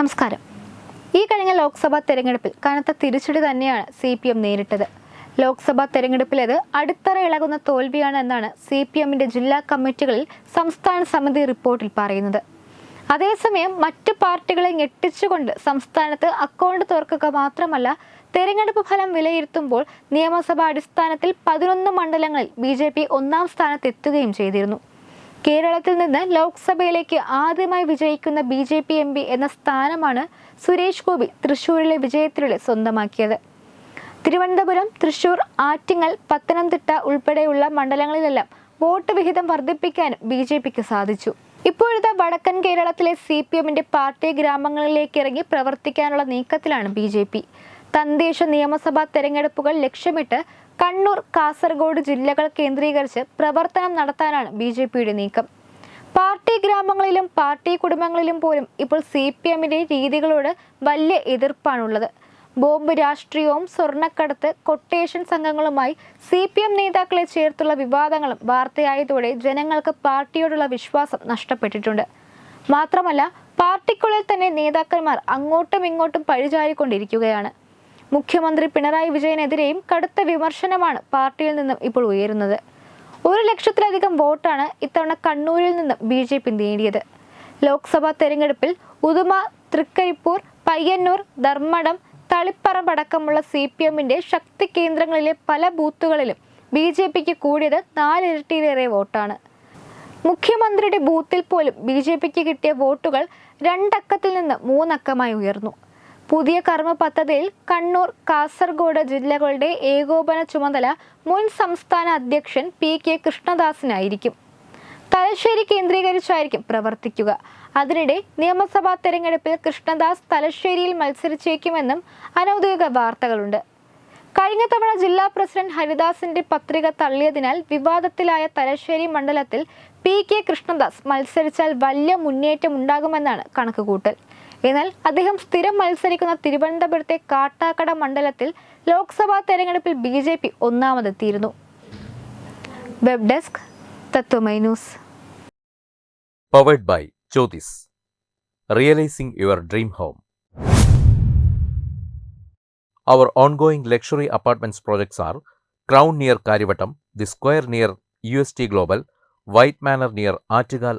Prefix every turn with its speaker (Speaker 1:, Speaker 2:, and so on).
Speaker 1: നമസ്കാരം. ഈ കഴിഞ്ഞ ലോക്സഭാ തെരഞ്ഞെടുപ്പിൽ കനത്ത തിരിച്ചടി തന്നെയാണ് സി പി എം നേരിട്ടത്. ലോക്സഭാ തെരഞ്ഞെടുപ്പിലേത് അടിത്തറ ഇളകുന്ന തോൽവിയാണ് എന്നാണ് സി പി എമ്മിന്റെ ജില്ലാ കമ്മിറ്റികളിൽ സംസ്ഥാന സമിതി റിപ്പോർട്ടിൽ പറയുന്നത്. അതേസമയം മറ്റു പാർട്ടികളെ ഞെട്ടിച്ചുകൊണ്ട് സംസ്ഥാനത്ത് അക്കൗണ്ട് തുറക്കുക മാത്രമല്ല തെരഞ്ഞെടുപ്പ് ഫലം വിലയിരുത്തുമ്പോൾ നിയമസഭാ അടിസ്ഥാനത്തിൽ പതിനൊന്ന് മണ്ഡലങ്ങളിൽ ബി ഒന്നാം സ്ഥാനത്തെത്തുകയും ചെയ്തിരുന്നു. കേരളത്തിൽ നിന്ന് ലോക്സഭയിലേക്ക് ആദ്യമായി വിജയിക്കുന്ന B J P M P എന്ന സ്ഥാനമാണ് സുരേഷ് ഗോപി തൃശൂരിലെ വിജയത്തിലൂടെ സ്വന്തമാക്കിയത്. തിരുവനന്തപുരം തൃശൂർ ആറ്റിങ്ങൽ പത്തനംതിട്ട ഉൾപ്പെടെയുള്ള മണ്ഡലങ്ങളിലെല്ലാം വോട്ട് വിഹിതം വർദ്ധിപ്പിക്കാനും ബി ജെ പിക്ക് സാധിച്ചു. ഇപ്പോഴത്തെ വടക്കൻ കേരളത്തിലെ സി പി എമ്മിന്റെ പാർട്ടി ഗ്രാമങ്ങളിലേക്ക് ഇറങ്ങി പ്രവർത്തിക്കാനുള്ള നീക്കത്തിലാണ് ബി ജെ പി. തദ്ദേശ നിയമസഭാ തെരഞ്ഞെടുപ്പുകൾ ലക്ഷ്യമിട്ട് കണ്ണൂർ കാസർഗോഡ് ജില്ലകൾ കേന്ദ്രീകരിച്ച് പ്രവർത്തനം നടത്താനാണ് ബി ജെ പിയുടെ നീക്കം. പാർട്ടി ഗ്രാമങ്ങളിലും പാർട്ടി കുടുംബങ്ങളിലും പോലും ഇപ്പോൾ സി പി എമ്മിന്റെ രീതികളോട് വലിയ എതിർപ്പാണുള്ളത്. ബോംബ് രാഷ്ട്രീയവും സ്വർണക്കടത്ത് കൊട്ടേഷൻ സംഘങ്ങളുമായി സി പി എം നേതാക്കളെ ചേർത്തുള്ള വിവാദങ്ങളും വാർത്തയായതോടെ ജനങ്ങൾക്ക് പാർട്ടിയോടുള്ള വിശ്വാസം നഷ്ടപ്പെട്ടിട്ടുണ്ട്. മാത്രമല്ല പാർട്ടിക്കുള്ളിൽ തന്നെ നേതാക്കന്മാർ അങ്ങോട്ടും ഇങ്ങോട്ടും പഴിചാരിക്കൊണ്ടിരിക്കുകയാണ്. മുഖ്യമന്ത്രി പിണറായി വിജയനെതിരെയും കടുത്ത വിമർശനമാണ് പാർട്ടിയിൽ നിന്നും ഇപ്പോൾ ഉയരുന്നത്. ഒരു ലക്ഷത്തിലധികം വോട്ടാണ് ഇത്തവണ കണ്ണൂരിൽ നിന്നും ബി ജെ പി നേടിയത്. ലോക്സഭാ തെരഞ്ഞെടുപ്പിൽ ഉദുമ തൃക്കരിപ്പൂർ പയ്യന്നൂർ ധർമ്മടം തളിപ്പറമ്പ് അടക്കമുള്ള സി പി എമ്മിന്റെ ശക്തി കേന്ദ്രങ്ങളിലെ പല ബൂത്തുകളിലും ബി ജെ പിക്ക് കൂടിയത് നാലിരട്ടിയിലേറെ വോട്ടാണ്. മുഖ്യമന്ത്രിയുടെ ബൂത്തിൽ പോലും ബി ജെ പിക്ക് കിട്ടിയ വോട്ടുകൾ രണ്ടക്കത്തിൽ നിന്ന് മൂന്നക്കമായി ഉയർന്നു. പുതിയ കർമ്മ പദ്ധതിയിൽ കണ്ണൂർ കാസർഗോഡ് ജില്ലകളുടെ ഏകോപന ചുമതല മുൻ സംസ്ഥാന അധ്യക്ഷൻ പി കെ കൃഷ്ണദാസിനായിരിക്കും. തലശ്ശേരി കേന്ദ്രീകരിച്ചായിരിക്കും പ്രവർത്തിക്കുക. അതിനിടെ നിയമസഭാ തെരഞ്ഞെടുപ്പിൽ കൃഷ്ണദാസ് തലശ്ശേരിയിൽ മത്സരിച്ചേക്കുമെന്നും അനൗദ്യോഗിക വാർത്തകളുണ്ട്. കഴിഞ്ഞ തവണ ജില്ലാ പ്രസിഡന്റ് ഹരിദാസിന്റെ പത്രിക തള്ളിയതിനാൽ വിവാദത്തിലായ തലശ്ശേരി മണ്ഡലത്തിൽ പി കെ കൃഷ്ണദാസ് മത്സരിച്ചാൽ വലിയ മുന്നേറ്റം ഉണ്ടാകുമെന്നാണ് കണക്കുകൂട്ടൽ. എന്നാൽ അദ്ദേഹം സ്ഥിരം മത്സരിക്കുന്ന തിരുവനന്തപുരത്തെ കാട്ടാക്കട മണ്ഡലത്തിൽ ലോക്സഭാ തെരഞ്ഞെടുപ്പിൽ B J P ഒന്നാമതെത്തിയിരുന്നു web desk Tatwamayi news
Speaker 2: Powered by Jyotis. Realizing your dream home. Our ongoing luxury apartments projects are Crown near Karivatam, The Square near UST Global, White Manor near Artigal